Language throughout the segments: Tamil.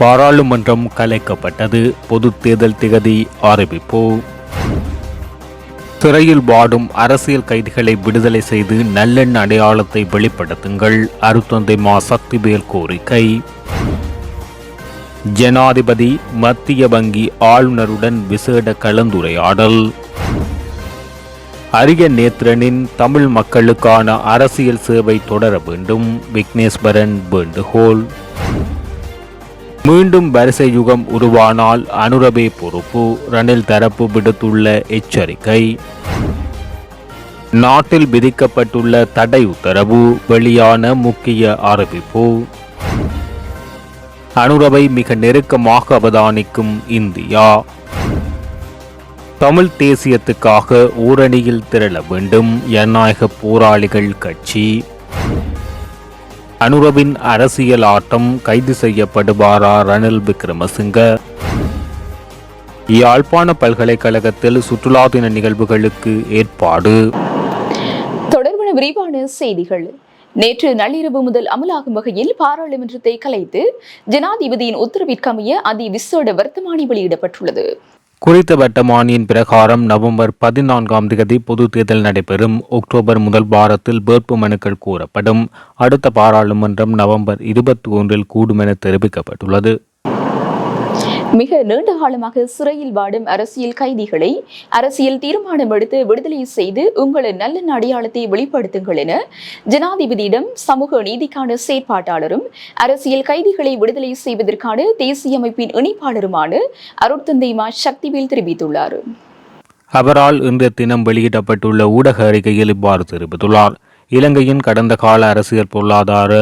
பாராளுமன்றம் கலைக்கப்பட்டது. பொது தேர்தல் திகதி அறிவிப்பு. சிறையில் வாடும் அரசியல் கைதிகளை விடுதலை செய்து நல்லெண்ண அடையாளத்தை வெளிப்படுத்துங்கள். அருத்தந்தை மா. சக்திவேல் கோரிக்கை. ஜனாதிபதி மத்திய வங்கி ஆளுநருடன் விசேட கலந்துரையாடல். அரிய நேத்திரனின் தமிழ் மக்களுக்கான அரசியல் சேவை தொடர வேண்டும். விக்னேஸ்வரன் வேண்டுகோள். மீண்டும் வரிசை யுகம் உருவானால் அனுரபே பொறுப்பு. ரணில் தரப்பு விடுத்துள்ள எச்சரிக்கை. நாட்டில் விதிக்கப்பட்டுள்ள தடை உத்தரவு வெளியான முக்கிய அறிவிப்பு. அனுரவை மிக நெருக்கமாக அவதானிக்கும் இந்தியா. தமிழ் தேசியத்துக்காக ஊரணியில் திரள வேண்டும் ஜனநாயக போராளிகள் கட்சி. அனுரவின் அரசியல் ஆட்டம் கைது செய்யப்படுவாரா ரணில் விக்ரமசிங்க? யாழ்ப்பாண பல்கலைக்கழகத்தில் சுற்றுலா தின நிகழ்வுகளுக்கு ஏற்பாடு. தொடர்பான விரிவான செய்திகள். நேற்று நள்ளிரவு முதல் அமலாகும் வகையில் பாராளுமன்றத்தை கலைத்து ஜனாதிபதியின் உத்தரவிற்கமைய அதி விசேட வர்த்தமானி வெளியிடப்பட்டுள்ளது. குறித்த வட்டமானியின் பிரகாரம் நவம்பர் பதினான்காம் தேதி பொது தேர்தல் நடைபெறும். அக்டோபர் முதல் வாரத்தில் வேட்பு மனுக்கள் கூறப்படும். அடுத்த பாராளுமன்றம் நவம்பர் இருபத்தி ஒன்றில் கூடும் என தெரிவிக்கப்பட்டுள்ளது. மிக நீண்ட காலமாக சிறையில் வாடும் அரசியல் கைதிகளை அரசியல் தீர்மானம் எடுத்து விடுதலை செய்து உங்களின் நல்ல அடையாளத்தை வெளிப்படுத்துங்கள் என ஜனாதிபதியிடம் சமூக நீதிக்கான செயற்பாட்டாளரும் அரசியல் கைதிகளை விடுதலை செய்வதற்கான தேசிய அமைப்பின் இணைப்பாளருமான அருட்தந்தை மா. சக்திவேல் தெரிவித்துள்ளார். அவரால் இன்றைய தினம் வெளியிடப்பட்டுள்ள ஊடக அறிக்கையில் இவ்வாறு தெரிவித்துள்ளார். இலங்கையின் கடந்த கால அரசியல் பொருளாதார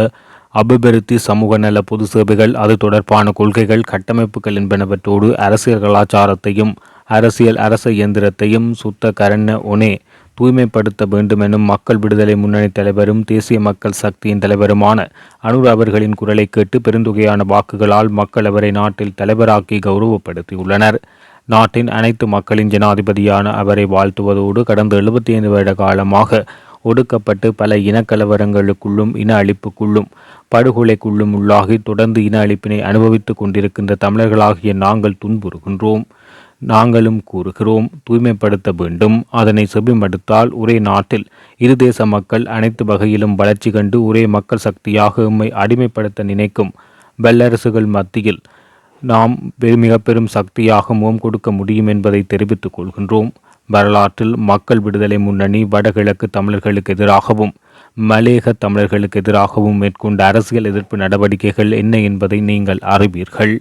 அபிவிருத்தி சமூக நல பொது சேவைகள் அது தொடர்பான கொள்கைகள் கட்டமைப்புகள் என்பனவற்றோடு அரசியல் கலாச்சாரத்தையும் அரசியல் அரச இயந்திரத்தையும் சுத்த கரண ஒனே தூய்மைப்படுத்த வேண்டுமெனும் மக்கள் விடுதலை முன்னணி தலைவரும் தேசிய மக்கள் சக்தியின் தலைவருமான அனுர் அவர்களின் குரலை கேட்டு பெருந்தொகையான வாக்குகளால் மக்கள் அவரை நாட்டில் தலைவராக்கி கௌரவப்படுத்தியுள்ளனர். நாட்டின் அனைத்து மக்களின் ஜனாதிபதியான அவரை வாழ்த்துவதோடு கடந்த எழுபத்தி ஐந்து வருட காலமாக ஒடுக்கப்பட்டு பல இனக்கலவரங்களுக்குள்ளும் இன அழிப்புக்குள்ளும் படுகொலைக்குள்ளும் உள்ளாகி தொடர்ந்து இன அழிப்பினை அனுபவித்துக் கொண்டிருக்கின்ற தமிழர்களாகிய நாங்கள் துன்புறுகின்றோம். நாங்களும் கூறுகிறோம் தூய்மைப்படுத்த வேண்டும். அதனை செபிமடுத்தால் ஒரே நாட்டில் இரு தேச மக்கள் அனைத்து வகையிலும் வளர்ச்சி கண்டு ஒரே மக்கள் சக்தியாக உம்மை அடிமைப்படுத்த நினைக்கும் வல்லரசுகள் மத்தியில் நாம் மிக பெரும் சக்தியாக முகம் கொடுக்க முடியும் என்பதை தெரிவித்துக் கொள்கின்றோம். வரலாற்றில் மக்கள் விடுதலை முன்னணி வடகிழக்கு தமிழர்களுக்கு எதிராகவும் மலேக தமிழர்களுக்கு எதிராகவும் மேற்கொண்ட அரசியல் எதிர்ப்பு நடவடிக்கைகள் என்ன என்பதை நீங்கள் அறிவீர்கள்.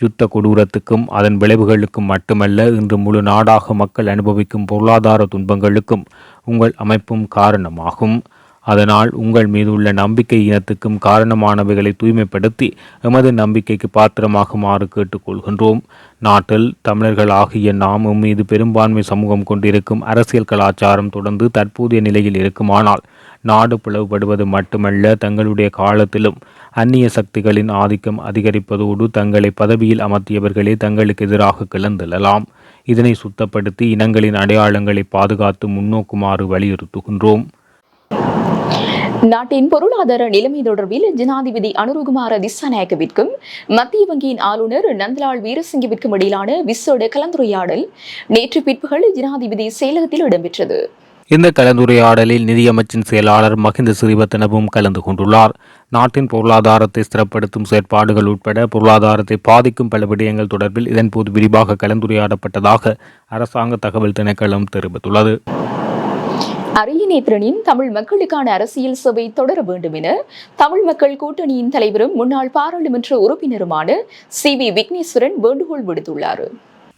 யுத்த கொடூரத்துக்கும் அதன் விளைவுகளுக்கும் மட்டுமல்ல இன்று முழு நாடாக மக்கள் அனுபவிக்கும் பொருளாதார துன்பங்களுக்கும் உங்கள் அமைப்பும் காரணமாகும். அதனால் உங்கள் மீது உள்ள நம்பிக்கை இனத்துக்கும் காரணமானவைகளை தூய்மைப்படுத்தி எமது நம்பிக்கைக்கு பாத்திரமாகுமாறு கேட்டுக்கொள்கின்றோம். நாட்டில் தமிழர்கள் ஆகிய நாம் மீது பெரும்பான்மை சமூகம் கொண்டிருக்கும் அரசியல் கலாச்சாரம் தொடர்ந்து தற்போதைய நிலையில் இருக்குமானால் நாடு பிளவுபடுவது மட்டுமல்ல தங்களுடைய காலத்திலும் அந்நிய சக்திகளின் ஆதிக்கம் அதிகரிப்பதோடு தங்களை பதவியில் அமர்த்தியவர்களே தங்களுக்கு எதிராக கிளந்தெழலாம் இதனை சுத்தப்படுத்தி இனங்களின் அடையாளங்களை பாதுகாத்து முன்னோக்குமாறு வலியுறுத்துகின்றோம். நாட்டின் பொருளாதார நிலைமை தொடர்பில் ஜனாதிபதி அனுருகுமார திசாநாயக்கவிற்கும் மத்திய வங்கியின் ஆளுநர் நந்தலால் வீரசிங்கவிற்கும் இடையிலான விசேட கலந்துரையாடல் நேற்று பிற்பகல் ஜனாதிபதி செயலகத்தில் இடம்பெற்றது. இந்த கலந்துரையாடலில் நிதியமைச்சின் செயலாளர் மஹிந்த சிறிவத்தனவும் கலந்து கொண்டுள்ளார். நாட்டின் பொருளாதாரத்தை ஸ்திரப்படுத்தும் செயற்பாடுகள் உட்பட பொருளாதாரத்தை பாதிக்கும் பல விடயங்கள் தொடர்பில் இதன்போது விரிவாக கலந்துரையாடப்பட்டதாக அரசாங்க தகவல் திணைக்களம் தெரிவித்துள்ளது. அரியநேத்திரனின் தமிழ் மக்களுக்கான அரசியல் சபை தொடர வேண்டும் என தமிழ் மக்கள் கூட்டணியின் தலைவரும் முன்னாள் பாராளுமன்ற உறுப்பினருமான சி வி விக்னேஸ்வரன் வேண்டுகோள் விடுத்துள்ளார்.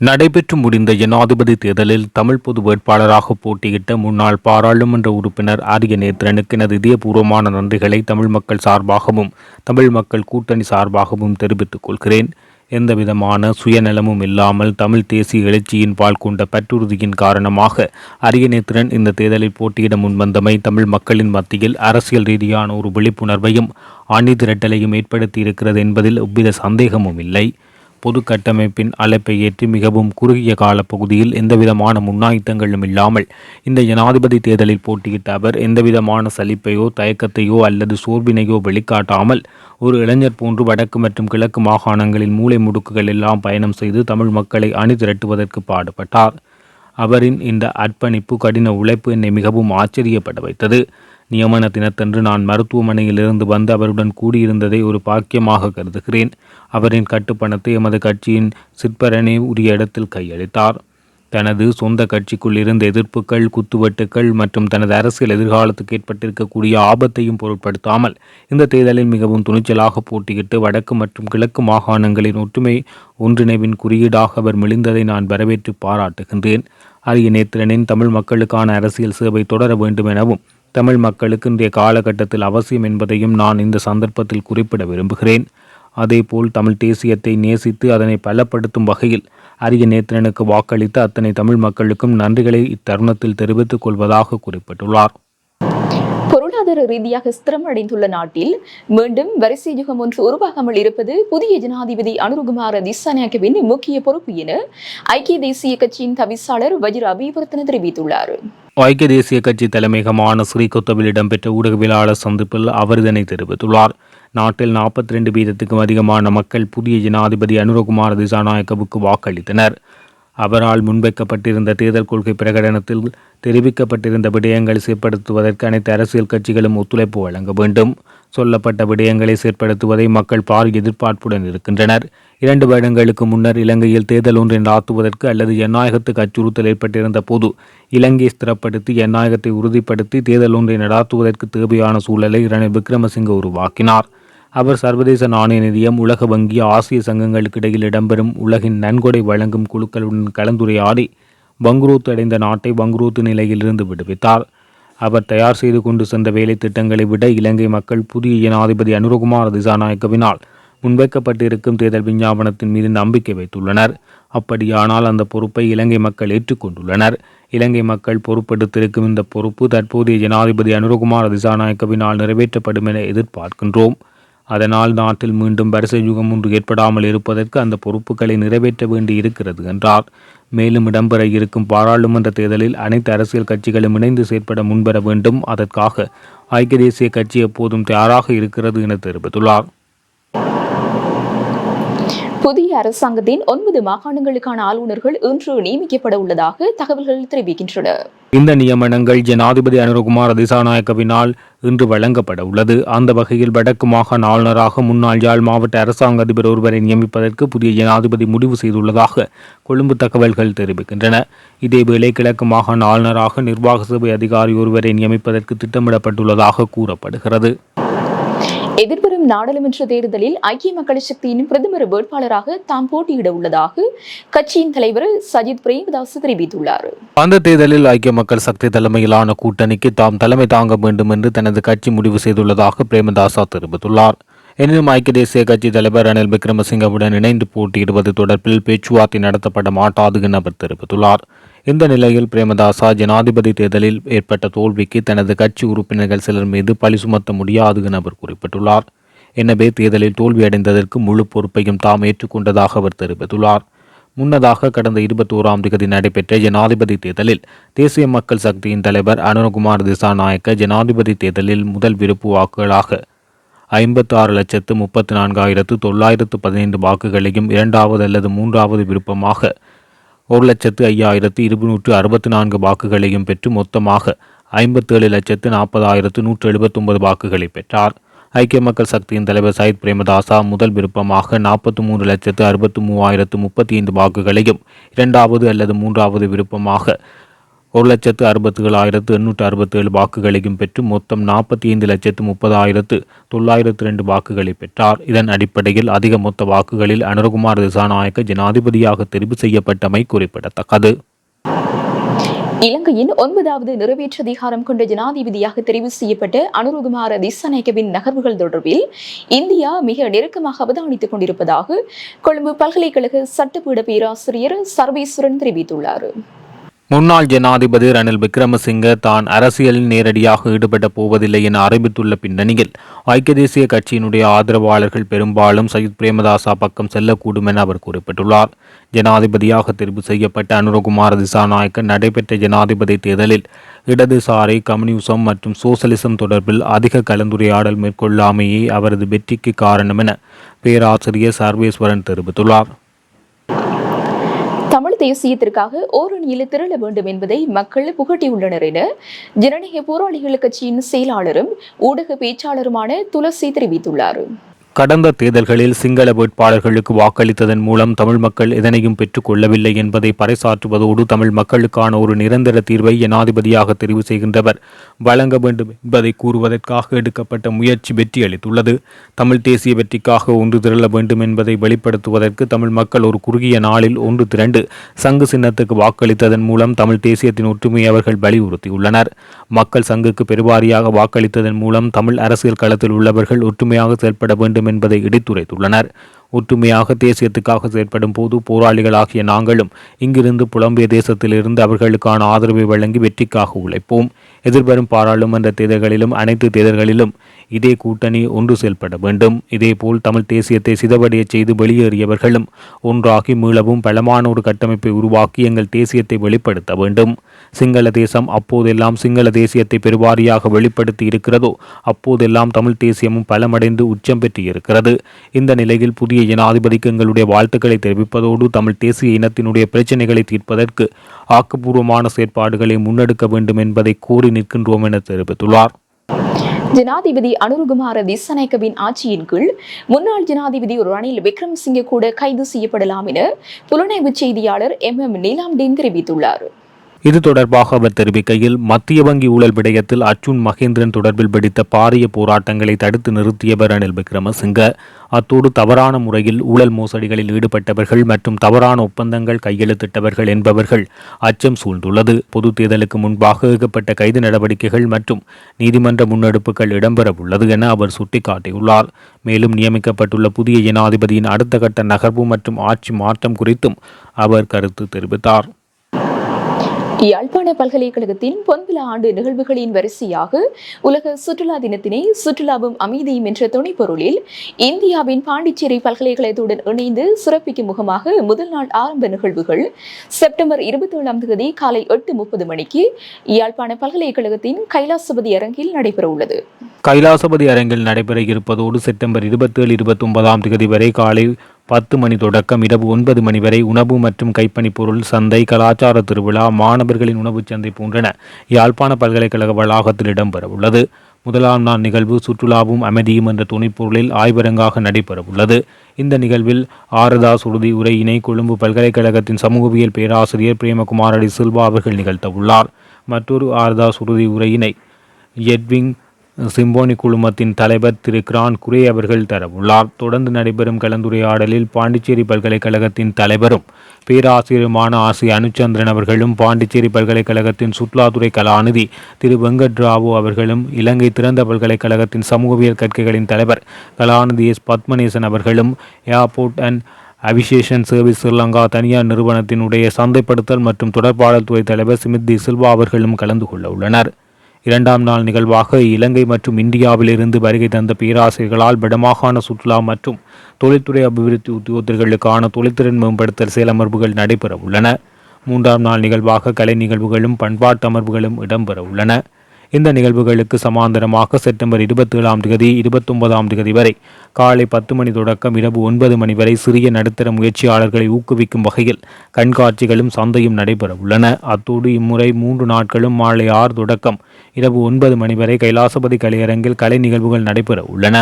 நடைபெற்று முடிந்த ஜனாதிபதி தேர்தலில் தமிழ் பொது வேட்பாளராக போட்டியிட்ட முன்னாள் பாராளுமன்ற உறுப்பினர் ஆரிய நேத்திரனுக்கு எனது இதயபூர்வமான நன்றிகளை தமிழ் மக்கள் சார்பாகவும் தமிழ் மக்கள் கூட்டணி சார்பாகவும் தெரிவித்துக் கொள்கிறேன். எந்தவிதமான சுயநலமும் இல்லாமல் தமிழ் தேசிய எழுச்சியின் பால் கொண்ட பற்றுறுதியின் காரணமாக அரியநேத்திரன் இந்த தேர்தலில் போட்டியிட முன்வந்தமை தமிழ் மக்களின் மத்தியில் அரசியல் ரீதியான ஒரு விழிப்புணர்வையும் அணிதிரட்டலையும் ஏற்படுத்தி இருக்கிறது என்பதில் எவ்வித சந்தேகமும் இல்லை. பொது கட்டமைப்பின் அழைப்பை ஏற்று மிகவும் குறுகிய கால பகுதியில் எந்தவிதமான முன்னாயத்தங்களும் இல்லாமல் இந்த ஜனாதிபதி தேர்தலில் போட்டியிட்ட அவர் எந்தவிதமான சலிப்பையோ தயக்கத்தையோ அல்லது சோர்வினையோ வெளிக்காட்டாமல் ஒரு இளைஞர் போன்று வடக்கு மற்றும் கிழக்கு மாகாணங்களின் மூலை முடுக்குகள் எல்லாம் பயணம் செய்து தமிழ் மக்களை அணிதிரட்டுவதற்கு பாடுபட்டார். அவரின் இந்த அர்ப்பணிப்பு கடின உழைப்பு என்னை மிகவும் ஆச்சரியப்பட வைத்தது. நியமன தினத்தன்று நான் மருத்துவமனையிலிருந்து வந்து அவருடன் கூடியிருந்ததை ஒரு பாக்கியமாக கருதுகிறேன். அவரின் கட்டுப்பணத்தை எமது கட்சியின் சிற்பரணி உரிய இடத்தில் கையளித்தார். தனது சொந்த கட்சிக்குள் இருந்த எதிர்ப்புகள் குத்துவட்டுகள் மற்றும் தனது அரசியல் எதிர்காலத்துக்கு ஏற்பட்டிருக்கக்கூடிய ஆபத்தையும் பொருட்படுத்தாமல் இந்த தேர்தலில் மிகவும் துணிச்சலாக போட்டியிட்டு வடக்கு மற்றும் கிழக்கு மாகாணங்களின் ஒற்றுமை ஒன்றிணைவின் குறியீடாக அவர் மெலிந்ததை நான் வரவேற்று பாராட்டுகின்றேன். அரிய நேத்திரனின் தமிழ் மக்களுக்கான அரசியல் சேவை தொடர வேண்டும் எனவும் தமிழ் மக்களுக்கு இன்றைய காலகட்டத்தில் அவசியம் என்பதையும் நான் இந்த சந்தர்ப்பத்தில் குறிப்பிட விரும்புகிறேன். அதேபோல் தமிழ் தேசியத்தை நேசித்து அதனை பலப்படுத்தும் வகையில் அரிய நேத்திரனுக்கு வாக்களித்த அத்தனை தமிழ் மக்களுக்கும் நன்றிகளை இத்தருணத்தில் தெரிவித்துக் கொள்வதாக குறிப்பிட்டுள்ளார். பொருளாதார ரீதியாக ஸ்திரமடைந்துள்ள நாட்டில் மீண்டும் வரிசை யுகம் ஒன்று உருவாகாமல் இருப்பது புதிய ஜனாதிபதி அனுருகுமார திசாநாயக்கவின் முக்கிய பொறுப்பு என ஐக்கிய தேசிய கட்சியின் தவிசாளர் வஜிர அபிவர்த்தன தெரிவித்துள்ளார். ஐக்கிய தேசிய கட்சி தலைமையகமான ஸ்ரீகொத்தவில் இடம்பெற்ற ஊடகவியலாளர் சந்திப்பில் அவர் இதனை தெரிவித்துள்ளார். நாட்டில் நாற்பத்தி ரெண்டு வீதத்துக்கும் அதிகமான மக்கள் புதிய ஜனாதிபதி அனுரகுமார் திசாநாயக்கவுக்கு வாக்களித்தனர். அவரால் முன்வைக்கப்பட்டிருந்த தேர்தல் கொள்கை பிரகடனத்தில் தெரிவிக்கப்பட்டிருந்த விடயங்களை செயற்படுத்துவதற்கு அனைத்து அரசியல் கட்சிகளும் ஒத்துழைப்பு வழங்க வேண்டும். சொல்லப்பட்ட விடயங்களை செயற்படுத்துவதை மக்கள் பாரிய எதிர்பார்ப்புடன் இருக்கின்றனர். இரண்டு வருடங்களுக்கு முன்னர் இலங்கையில் தேர்தல் ஒன்றை நடத்துவதற்கு அல்லது ஜனநாயகத்துக்கு அச்சுறுத்தல் ஏற்பட்டிருந்த போது இலங்கையை ஸ்திரப்படுத்தி ஜனநாயகத்தை உறுதிப்படுத்தி தேர்தல் ஒன்றை நடாத்துவதற்கு தேவையான சூழலை ரணில் விக்ரமசிங்க உருவாக்கினார். அவர் சர்வதேச நாணய நிதியம் உலக வங்கி ஆசிய சங்கங்களுக்கு இடையில் இடம்பெறும் உலகின் நன்கொடை வழங்கும் குழுக்களுடன் கலந்துரையாடி பங்குரோத்து அடைந்த நாட்டை பங்குரோத்து நிலையிலிருந்து விடுவித்தார். அவர் தயார் செய்து கொண்டு சென்ற வேலை திட்டங்களை விட இலங்கை மக்கள் புதிய ஜனாதிபதி அனுரகுமார் திசாநாயக்கவினால் முன்வைக்கப்பட்டிருக்கும் தேர்தல் விஞ்ஞாபனத்தின் மீது நம்பிக்கை வைத்துள்ளனர். அப்படியானால் அந்த பொறுப்பை இலங்கை மக்கள் ஏற்றுக்கொண்டுள்ளனர் இலங்கை மக்கள் பொறுப்பெடுத்திருக்கும் இந்த பொறுப்பு தற்போதைய ஜனாதிபதி அனுரகுமார் திசாநாயக்கவினால் நிறைவேற்றப்படும் என எதிர்பார்க்கின்றோம். அதனால் நாட்டில் மீண்டும் வரிசை யுகம் ஒன்று ஏற்படாமல் இருப்பதற்கு அந்த பொறுப்புகளை நிறைவேற்ற வேண்டி இருக்கிறது என்றார். மேலும் இடம்பெற இருக்கும் பாராளுமன்ற தேர்தலில் அனைத்து அரசியல் கட்சிகளும் இணைந்து செயற்பட முன்வர வேண்டும். அதற்காக ஐக்கிய தேசிய கட்சி எப்போதும் தயாராக இருக்கிறது என தெரிவித்துள்ளார். புதிய அரசாங்கத்தின் ஒன்பது மாகாணங்களுக்கான ஆளுநர்கள் இன்று நியமிக்கப்பட உள்ளதாக தகவல்கள் தெரிவிக்கின்றன. இந்த நியமனங்கள் ஜனாதிபதி அனுரகுமார் திசாநாயக்கவினால் இன்று வழங்கப்பட உள்ளது. அந்த வகையில் வடக்கு மாகாண ஆளுநராக முன்னாள் யாழ் மாவட்ட அரசாங்க அதிபர் ஒருவரை நியமிப்பதற்கு புதிய ஜனாதிபதி முடிவு செய்துள்ளதாக கொழும்பு தகவல்கள் தெரிவிக்கின்றன. இதேவேளை கிழக்கு மாகாண ஆளுநராக நிர்வாக சபை அதிகாரி ஒருவரை நியமிப்பதற்கு திட்டமிடப்பட்டுள்ளதாக கூறப்படுகிறது. எதிர்வரும் நாடாளுமன்ற தேர்தலில் ஐக்கிய மக்கள் சக்தியின் பிரதமர் வேட்பாளராக தாம் போட்டியிட உள்ளதாக கட்சியின் தலைவர் சஜித் பிரேமதாஸ் தெரிவித்துள்ளார். அந்த தேர்தலில் ஐக்கிய மக்கள் சக்தி தலைமையிலான கூட்டணிக்கு தாம் தலைமை தாங்க வேண்டும் என்று தனது கட்சி முடிவு செய்துள்ளதாக பிரேமதாசா தெரிவித்துள்ளார். எனினும் ஐக்கிய தேசிய கட்சி தலைவர் ரணில் விக்ரமசிங்கவுடன் இணைந்து போட்டியிடுவது தொடர்பில் பேச்சுவார்த்தை நடத்தப்பட மாட்டாது என அவர் தெரிவித்துள்ளார். இந்த நிலையில் பிரேமதாசா ஜனாதிபதி தேர்தலில் ஏற்பட்ட தோல்விக்கு தனது கட்சி உறுப்பினர்கள் சிலர் மீது பழி சுமத்த முடியாது என அவர் குறிப்பிட்டுள்ளார். எனவே தேர்தலில் தோல்வியடைந்ததற்கு முழு பொறுப்பையும் தாம் ஏற்றுக்கொண்டதாக அவர் தெரிவித்துள்ளார். முன்னதாக கடந்த இருபத்தோராம் தேதி நடைபெற்ற ஜனாதிபதி தேர்தலில் தேசிய மக்கள் சக்தியின் தலைவர் அனுரகுமார் திசாநாயக்க ஜனாதிபதி தேர்தலில் முதல் விருப்பு வாக்குகளாக ஐம்பத்தி ஆறு லட்சத்து முப்பத்தி நான்காயிரத்து தொள்ளாயிரத்து பதினைந்து வாக்குகளையும் இரண்டாவது அல்லது மூன்றாவது விருப்பமாக ஒரு லட்சத்து ஐயாயிரத்து இருநூற்று அறுபத்தி நான்கு வாக்குகளையும் பெற்று மொத்தமாக ஐம்பத்தேழு லட்சத்து நாற்பதாயிரத்து நூற்று எழுபத்தொன்பது வாக்குகளை பெற்றார். ஐக்கிய மக்கள் சக்தியின் தலைவர் சயித் பிரேமதாசா முதல் விருப்பமாக நாற்பத்தி மூன்று லட்சத்து அறுபத்து மூவாயிரத்து முப்பத்தி ஐந்து வாக்குகளையும் இரண்டாவது அல்லது மூன்றாவது விருப்பமாக ஒரு லட்சத்து அறுபத்துகளாயிரத்து எண்ணூற்று அறுபத்தேழு வாக்குகளையும் பெற்று மொத்தம் நாற்பத்தி ஐந்து லட்சத்து முப்பதாயிரத்து தொள்ளாயிரத்து ரெண்டு வாக்குகளை பெற்றார். இதன் அடிப்படையில் அதிக மொத்த வாக்குகளில் அனுரகுமார் திசாநாயக்க ஜனாதிபதியாக தெரிவு செய்யப்பட்டமை குறிப்பிடத்தக்கது. இலங்கையின் ஒன்பதாவது நிறைவேற்று அதிகாரம் கொண்ட ஜனாதிபதியாக தெரிவு செய்யப்பட்ட அனுருகுமார திசாநாயக்கவின் நகர்வுகள் தொடர்பில் இந்தியா மிக நெருக்கமாக அவதானித்துக் கொண்டிருப்பதாக கொழும்பு பல்கலைக்கழக சட்டப்பீட பேராசிரியர் சர்வேஸ்வரன் தெரிவித்துள்ளார். முன்னாள் ஜனாதிபதி ரணில் விக்ரமசிங்க தான் அரசியலில் நேரடியாக ஈடுபட போவதில்லை என அறிவித்துள்ள பின்னணியில் ஐக்கிய தேசிய கட்சியினுடைய ஆதரவாளர்கள் பெரும்பாலும் சயித் பிரேமதாசா பக்கம் செல்லக்கூடும் என அவர் குறிப்பிட்டுள்ளார். ஜனாதிபதியாக தெரிவு செய்யப்பட்ட அனுரகுமார் திசாநாயக்க நடைபெற்ற ஜனாதிபதி தேர்தலில் இடதுசாரி கம்யூனிசம் மற்றும் சோசலிசம் தொடர்பில் அதிக கலந்துரையாடல் மேற்கொள்ளாமையே அவரது வெற்றிக்கு காரணம் என பேராசிரியர் சர்வேஸ்வரன் தெரிவித்துள்ளார். தமிழ் தேசியத்திற்காக ஓரணியில் திரள வேண்டும் என்பதை மக்கள் புகட்டியுள்ளனர் என ஜனநாயக போராளிகள் கட்சியின் செயலாளரும் ஊடக பேச்சாளருமான துளசி தெரிவித்துள்ளார். கடந்த தேர்தல்களில் சிங்கள வேட்பாளர்களுக்கு வாக்களித்ததன் மூலம் தமிழ் மக்கள் எதனையும் பெற்றுக் கொள்ளவில்லை என்பதை பறைசாற்றுவதோடு தமிழ் மக்களுக்கான ஒரு நிரந்தர தீர்வை ஜனாதிபதியாக தெரிவு செய்கின்றவர் வழங்க வேண்டும் என்பதை கூறுவதற்காக எடுக்கப்பட்ட முயற்சி வெற்றியளித்துள்ளது. தமிழ் தேசிய வெற்றிக்காக ஒன்று திரள வேண்டும் என்பதை வெளிப்படுத்துவதற்கு தமிழ் மக்கள் ஒரு குறுகிய நாளில் ஒன்று திரண்டு சங்கு சின்னத்துக்கு வாக்களித்ததன் மூலம் தமிழ் தேசியத்தின் ஒற்றுமையை அவர்கள் வலியுறுத்தியுள்ளனர். மக்கள் சங்குக்கு பெருவாரியாக வாக்களித்ததன் மூலம் தமிழ் அரசியல் களத்தில் உள்ளவர்கள் ஒற்றுமையாக செயல்பட வேண்டும் என்பதை எடுத்துரைத்துள்ளனர். ஒற்றுமையாக தேசியத்துக்காக செயற்படும் போது போராளிகளாகிய நாங்களும் இங்கிருந்து புலம்பிய தேசத்திலிருந்து அவர்களுக்கான ஆதரவை வழங்கி வெற்றிக்காக உழைப்போம். எதிர்வரும் பாராளுமன்ற தேர்தல்களிலும் அனைத்து தேர்தல்களிலும் இதே கூட்டணி ஒன்று செயல்பட வேண்டும். இதேபோல் தமிழ் தேசியத்தை சிதவடைய செய்து வெளியேறியவர்களும் ஒன்றாகி மீளவும் பலமான ஒரு கட்டமைப்பை உருவாக்கி எங்கள் தேசியத்தை வெளிப்படுத்த வேண்டும். சிங்கள தேசம் அப்போதெல்லாம் சிங்கள தேசியத்தை பெருவாரியாக வெளிப்படுத்தி இருக்கிறதோ அப்போதெல்லாம் தமிழ் தேசியமும் பலமடைந்து உச்சம் பெற்றிருக்கிறது. இந்த நிலையில் புதிய ஜனாதிபதிக்கு எங்களுடைய வாழ்த்துக்களை தெரிவிப்பதோடு தமிழ் தேசிய இனத்தினுடைய பிரச்சினைகளை தீர்ப்பதற்கு ஆக்கப்பூர்வமான செயற்பாடுகளை முன்னெடுக்க வேண்டும் என்பதை கோரி நிற்கின்றோம் என தெரிவித்துள்ளார். ஜனாதிபதி அனுருகுமார திசநாயக்கவின் ஆட்சியின் கீழ் முன்னாள் ஜனாதிபதி ரணில் விக்ரமசிங்கே கூட கைது செய்யப்படலாம் என புலனாய்வு செய்தியாளர் எம் எம் நீலாம்டேன் தெரிவித்துள்ளார். இது தொடர்பாக அவர் தெரிவிக்கையில் மத்திய வங்கி ஊழல் விடயத்தில் அர்ஜுன் மகேந்திரன் தொடர்பில் வெடித்த பாரிய போராட்டங்களை தடுத்து நிறுத்தியவர் ரணில் விக்ரமசிங்க. அத்தோடு தவறான முறையில் ஊழல் மோசடிகளில் ஈடுபட்டவர்கள் மற்றும் தவறான ஒப்பந்தங்கள் கையெழுத்திட்டவர்கள் என்பவர்கள் அச்சம் சூழ்ந்துள்ளது. பொது தேர்தலுக்கு முன்பாக ஏகப்பட்ட கைது நடவடிக்கைகள் மற்றும் நீதிமன்ற முன்னெடுப்புகள் இடம்பெறவுள்ளது என அவர் சுட்டிக்காட்டியுள்ளார். மேலும் நியமிக்கப்பட்டுள்ள புதிய ஜனாதிபதியின் அடுத்த கட்ட நகர்வு மற்றும் ஆட்சி மாற்றம் குறித்தும் அவர் கருத்து தெரிவித்தார். யாழ்ப்பாண பல்கலைக்கழகத்தின் பொன்பில ஆண்டு நிகழ்வுகளின் வரிசையாக உலக சுற்றுலா தினத்தினை சுற்றுலாவும் அமைதியும் என்ற துணைப்பொருளில் இந்தியாவின் பாண்டிச்சேரி பல்கலைக்கழகத்துடன் இணைந்து சிறப்பிக்கும் முகமாக முதல் நாள் ஆரம்ப நிகழ்வுகள் செப்டம்பர் இருபத்தி ஏழாம் தேதி காலை எட்டு முப்பது மணிக்கு யாழ்ப்பாண பல்கலைக்கழகத்தின் கைலாசபதி அரங்கில் நடைபெறவுள்ளது கைலாசபதி அரங்கில் நடைபெற இருப்பதோடு செப்டம்பர் இருபத்தேழு இருபத்தி ஒன்பதாம் தேதி வரை காலை பத்து மணி தொடக்கம் இரவு ஒன்பது மணி வரை உணவு மற்றும் கைப்பணிப்பொருள் சந்தை கலாச்சார திருவிழா மாணவர்களின் உணவுச் சந்தை போன்றன யாழ்ப்பாண பல்கலைக்கழக வளாகத்தில் இடம்பெறவுள்ளது. முதலாம் நாள் நிகழ்வு சுற்றுலாவும் அமைதியும் என்ற துணைப்பொருளில் ஆய்வரங்காக நடைபெறவுள்ளது. இந்த நிகழ்வில் ஆரதாஸ் உறுதி உரையினை கொழும்பு பல்கலைக்கழகத்தின் சமூகவியல் பேராசிரியர் பிரேமகுமாரடி சில்வா அவர்கள் நிகழ்த்தவுள்ளார். மற்றொரு ஆரதாஸ் உறுதி உரையினை எட்விங் சிம்போனி குழுமத்தின் தலைவர் திரு கிரான் குரே அவர்கள் தரவுள்ளார். தொடர்ந்து நடைபெறும் கலந்துரையாடலில் பாண்டிச்சேரி பல்கலைக்கழகத்தின் தலைவரும் பேராசிரியருமான ஆசி அனுச்சந்திரன் அவர்களும் பாண்டிச்சேரி பல்கலைக்கழகத்தின் சுற்றுலாத்துறை கலாநிதி திரு வெங்கட் ராவு அவர்களும் இலங்கை திறந்த பல்கலைக்கழகத்தின் சமூகவியல் கற்கைகளின் தலைவர் கலாநிதி எஸ். பத்மநேசன் அவர்களும் airport and aviation service Sri Lanka தனியார் நிறுவனத்தினுடைய சந்தைப்படுத்தல் மற்றும் தொடர்பாடல் துறை தலைவர் சிமித்தி சில்வா அவர்களும் கலந்து கொள்ள உள்ளனர். இரண்டாம் நாள் நிகழ்வாக இலங்கை மற்றும் இந்தியாவிலிருந்து வருகை தந்த பேராசிரியர்களால் வடமாகாண சுற்றுலா மற்றும் தொழில்துறை அபிவிருத்தி உத்தியோகத்தர்களுக்கான தொழில்திறன் மேம்படுத்தல் செயலமர்வுகள் நடைபெற உள்ளன மூன்றாம் நாள் நிகழ்வாக கலை நிகழ்வுகளும் பண்பாட்டு அமர்வுகளும் இடம்பெற உள்ளன இந்த நிகழ்வுகளுக்கு சமாந்தரமாக செப்டம்பர் இருபத்தேழாம் தேதி இருபத்தொன்பதாம் தேதி வரை காலை பத்து மணி தொடக்கம் இரவு ஒன்பது மணி வரை சிறிய நடுத்தர முயற்சியாளர்களை ஊக்குவிக்கும் வகையில் கண்காட்சிகளும் சந்தையும் நடைபெற உள்ளன அத்தோடு இம்முறை மூன்று நாட்களும் மாலை ஆறு தொடக்கம் இரவு ஒன்பது மணி வரை கைலாசபதி கலையரங்கில் கலை நிகழ்வுகள் நடைபெற உள்ளன.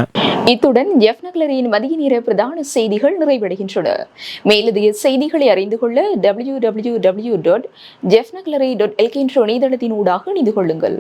இத்துடன் ஜெஃப்னக்லரின் மதிய நேர பிரதான செய்திகள் நிறைவடைகின்றன. மேலதிக செய்திகளை அறிந்து கொள்ள W W W dot Jaffna gallery dot LK என்ற இணையதளத்தின் ஊடாக இணைந்து கொள்ளுங்கள்.